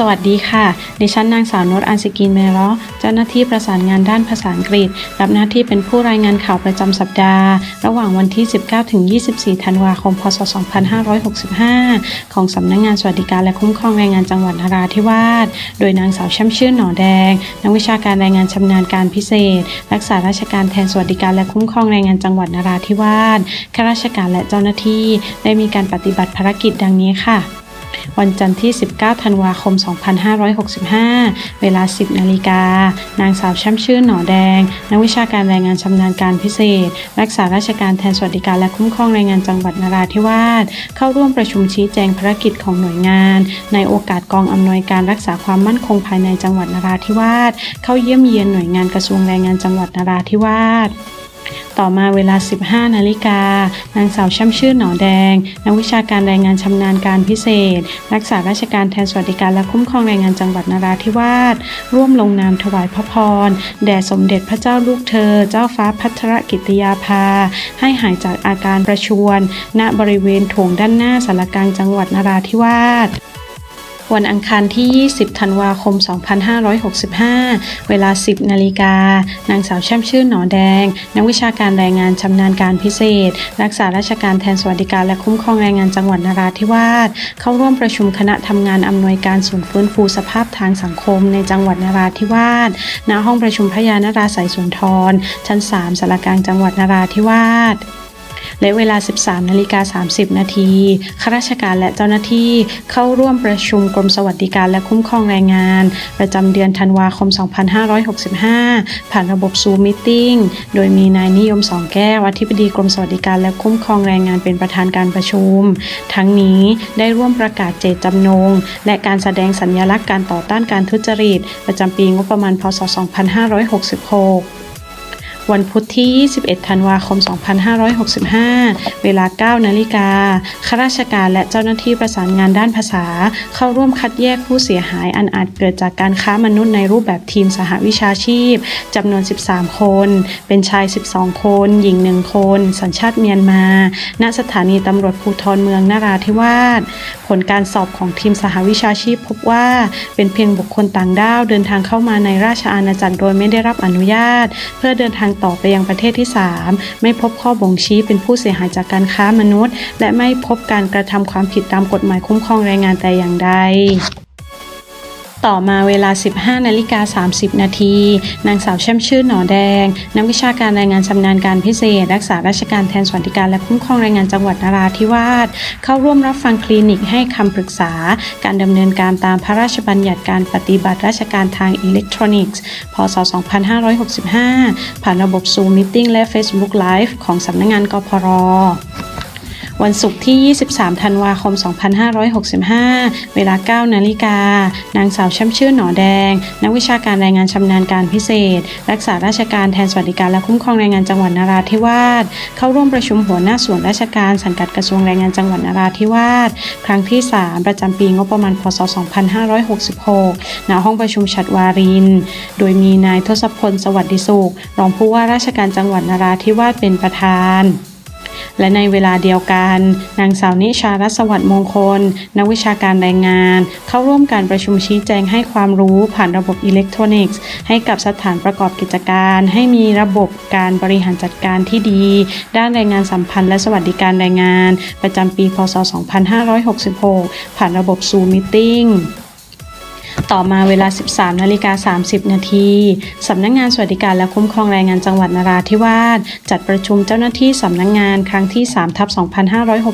สวัสดีค่ะ ดิฉันนางสาวนรอันสกินเมรอเจ้าหน้าที่ประสานงานด้านภาษาอังกฤษ รับหน้าที่เป็นผู้รายงานข่าวประจำสัปดาห์ ระหว่างวันที่ 19 ถึง 24 ธันวาคม พศ 2565 ของสำนักงงานสวัสดิการและคุ้มครองแรงงานจังหวัดนราธิวาส โดยนางสาวช่ำชื่นหนอแดง นักวิชาการแรงงานชำนาญการพิเศษ รักษาราชการแทนสวัสดิการและคุ้มครองแรงงานจังหวัดนราธิวาส ข้าราชการและเจ้าหน้าที่ได้มีการปฏิบัติภารกิจดังนี้ค่ะ วันจันทร์ที่ 19 ธันวาคม 2565 เวลา 10 นาฬิกา นางสาวช่ำชื่นหนอแดง นักวิชาการแรงงานชำนาญการพิเศษ รักษาราชการแทนสวัสดิการและคุ้มครองแรงงานจังหวัดนราธิวาส เข้าร่วมประชุมชี้แจงภารกิจของหน่วยงาน ในโอกาสกองอำนวยการรักษาความมั่นคงภายในจังหวัดนราธิวาส เข้าเยี่ยมเยียนหน่วยงานกระทรวงแรงงานจังหวัดนราธิวาส ต่อมาเวลา 15 นาฬิกานางสาวช่ำชื่นหนอแดง นักวิชาการแรงงานชำนาญการพิเศษ รักษาราชการแทนสวัสดิการและคุ้มครองแรงงานจังหวัดนราธิวาส ร่วมลงนามถวายพระพร แด่สมเด็จพระเจ้าลูกเธอ เจ้าฟ้าพัทรกิติยาภา ให้หายจากอาการประชวรณบริเวณโถงด้านหน้าสารกลางจังหวัดนราธิวาส วันอังคารที่ 20 ธันวาคม 2565 เวลา 10 นาฬิกา นางสาวแช่มชื่นหนอแดง นักวิชาการแรงงานชำนาญการพิเศษ รักษาราชการแทนสวัสดิการและคุ้มครองแรงงานจังหวัดนราธิวาส เข้าร่วมประชุมคณะทำงานอำนวยการศูนย์ฟื้นฟูสภาพทางสังคมในจังหวัดนราธิวาส ณ ห้องประชุมพระยานราศัยสุนทร ชั้น 3สารกลางจังหวัดนราธิวาส และเวลา 13นาฬิกา30 นาทีข้าราชการและเจ้าหน้าที่เข้าร่วมประชุมกรมสวัสดิการและคุ้มครองแรงงาน ประจำเดือนธันวาคม 2565 ผ่านระบบซูมมิทติ้งโดยมีนายนิยมสองแก้วอธิบดีกรมสวัสดิการและคุ้มครองแรงงานเป็นประธานการประชุม ทั้งนี้ได้ร่วมประกาศเจตจำนง และการแสดงสัญลักษณ์การต่อต้านการทุจริต ประจำปีงบประมาณพศ 2566 วันพุธที่ 21 ธันวาคม 2565 เวลา 9 นาฬิกาข้าราชการและเจ้าหน้าที่ประสานงานด้านภาษา เข้าร่วมคัดแยกผู้เสียหายอันอาจเกิดจากการค้ามนุษย์ในรูปแบบทีมสหวิชาชีพจำนวน 13 คน เป็นชาย 12 คน หญิง 1 คน สัญชาติเมียนมา ณ สถานีตำรวจภูธรเมืองนาราธิวาส ผลการสอบของทีมสหวิชาชีพพบว่าเป็นเพียงบุคคลต่างด้าวเดินทางเข้ามาในราชอาณาจักรโดยไม่ได้รับอนุญาต เพื่อเดินทางต่อไปยังประเทศที่ 3 ไม่พบข้อบ่งชี้เป็นผู้เสียหายจากการค้ามนุษย์ และไม่พบการกระทำความผิดตามกฎหมายคุ้มครองแรงงานแต่อย่างใด ต่อมาเวลา 15นาฬิกา30 นาที นางสาวแช่มชื่นหนอแดง นักวิชาการแรงงานชำนาญการพิเศษ รักษาราชการแทนสวัสดิการและคุ้มครองแรงงานจังหวัดนราธิวาสเข้าร่วมรับฟังคลินิกให้คำปรึกษา การดำเนินการตามพระราชบัญญัติการปฏิบัติราชการทางอิเล็กทรอนิกส์ พศ 2565 ผ่านระบบ Zoom Meeting และ Facebook Live ของสำนักงานกพร วันศุกร์ที่ 23 ธันวาคม 2565 เวลา 9 นาฬิกา นางสาวแช่มชื่นหนอแดง นักวิชาการแรงงานชำนาญการพิเศษ รักษาราชการแทนสวัสดิการและคุ้มครองแรงงานจังหวัดนราธิวาส เข้าร่วมประชุมหัวหน้าส่วนราชการสังกัดกระทรวงแรงงานจังหวัดนราธิวาส ครั้งที่ 3 ประจำปีงบประมาณ พศ 2566 ณ ห้องประชุมฉัดวาริน โดยมีนายทศพล สวัสดิสุข รองผู้ว่าราชการจังหวัดนราธิวาสเป็นประธาน และในเวลาเดียวกัน นางสาวนิชารัศวัตรมงคล นักวิชาการแรงงาน เข้าร่วมการประชุมชี้แจงให้ความรู้ผ่านระบบอิเล็กทรอนิกส์ ให้กับสถานประกอบกิจการ ให้มีระบบการบริหารจัดการที่ดี ด้านแรงงานสัมพันธ์และสวัสดิการแรงงาน ประจำปี พศ 2566 ผ่านระบบ Zoom Meeting ต่อมาเวลา 13นาฬิกา30 นาทีสำนักงงานสวัสดิการและคุ้มครองแรงงานจังหวัดนราธิวาสจัดประชุมเจ้าหน้าที่สำนักงงานครั้งที่3ทับ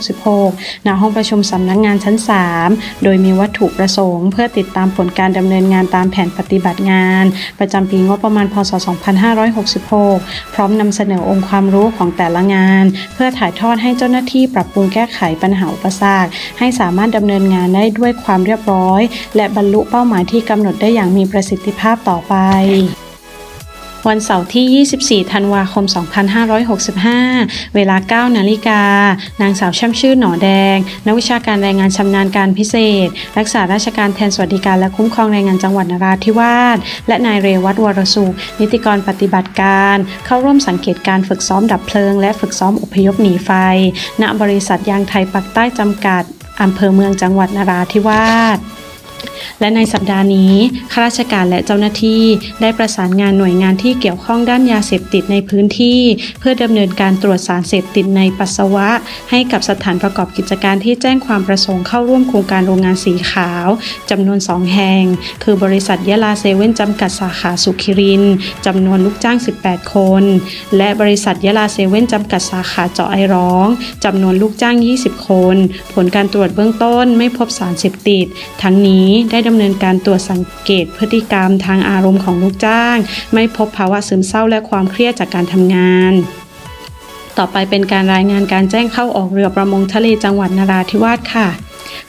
2566 ณ ห้องประชุมสำนักงงานชั้น 3 โดยมีวัตถุประสงค์ เพื่อติดตามผลการดำเนินงานตามแผนปฏิบัติงาน ประจำปีงบประมาณพศ 2566 พร้อมนำเสนอองค์ความรู้ของแต่ละงาน เพื่อถ่ายทอดให้เจ้าหน้าที่ปรับปรุงแก้ไขปัญหาอุปสรรคให้สามารถดำเนินงานได้ด้วยความเรียบร้อย และบรรลุเป้าหมายที่กำหนดได้อย่างมีประสิทธิภาพต่อไป วันเสาร์ที่ 24 ธันวาคม 2565 เวลา 9 นาฬิกา นางสาวช่มชื่นหนอแดง นักวิชาการแรงงานชำนาญการพิเศษ รักษาราชการแทนสวัสดิการและคุ้มครองแรงงานจังหวัดนราธิวาส และนายเรวัตวรสุข นิติกรปฏิบัติการ เข้าร่วมสังเกตการฝึกซ้อมดับเพลิง และฝึกซ้อมอพยพหนีไฟ ณ บริษัทยางไทยปักใต้จำกัดอำเภอเมืองจังหวัดนราธิวาส และในสัปดาห์นี้ข้าราชการและเจ้าหน้าที่ได้ประสานงานหน่วยงานที่เกี่ยวข้องด้านยาเสพติดในพื้นที่ เพื่อดำเนินการตรวจสารเสพติดในปัสสาวะ ให้กับสถานประกอบกิจการที่แจ้งความประสงค์เข้าร่วมโครงการโรงงานสีขาวจำนวน 2 แห่ง คือบริษัทยะลาเซเว่นจำกัดสาขาสุขิรินจำนวนลูกจ้าง 18 คน และบริษัทยะลาเซเว่นจำกัดสาขาเจาะไอร้องจำนวนลูกจ้าง 20 คน ผลการตรวจเบื้องต้นไม่พบสารเสพติด ทั้งนี้ได้ดำเนินการตรวจสังเกตพฤติกรรมทางอารมณ์ของลูกจ้าง ไม่พบภาวะซึมเศร้าและความเครียดจากการทำงาน ต่อไปเป็นการรายงานการแจ้งเข้าออกเรือประมงทะเลจังหวัดนราธิวาสค่ะ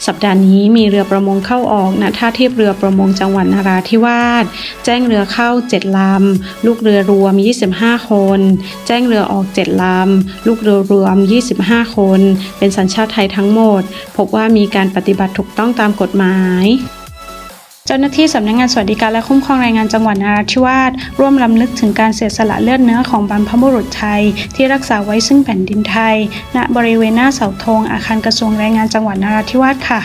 สัปดาห์นี้มีเรือประมงเข้าออกณท่าเทียบเรือประมงจังหวัดนราธิวาส แจ้งเรือเข้า 7 ลำ ลูกเรือรวม 25 คน แจ้งเรือออก 7 ลำ ลูกเรือรวม 25 คน เป็นสัญชาติไทยทั้งหมด พบว่ามีการปฏิบัติถูกต้องตามกฎหมาย เจ้าหน้าที่สำนักงานสวัสดิการและคุ้มครองแรงงานจังหวัดนราธิวาสร่วมลำลึกถึงการเสียสละเลือดเนื้อของบรรพบุรุษไทย ที่รักษาไว้ซึ่งแผ่นดินไทย ณบริเวณหน้าเสาธงอาคารกระทรวงแรงงานจังหวัดนราธิวาสค่ะ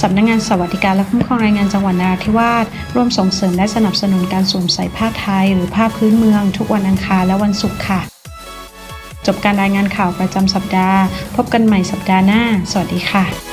สำนักงานสวัสดิการและคุ้มครองแรงงานจังหวัดนราธิวาสร่วมส่งเสริมและสนับสนุนการสวมใส่ผ้าไทย หรือผ้าพื้นเมือง ทุกวันอังคารและวันศุกร์ค่ะ จบการรายงานข่าวประจำสัปดาห์ พบกันใหม่สัปดาห์หน้า สวัสดีค่ะ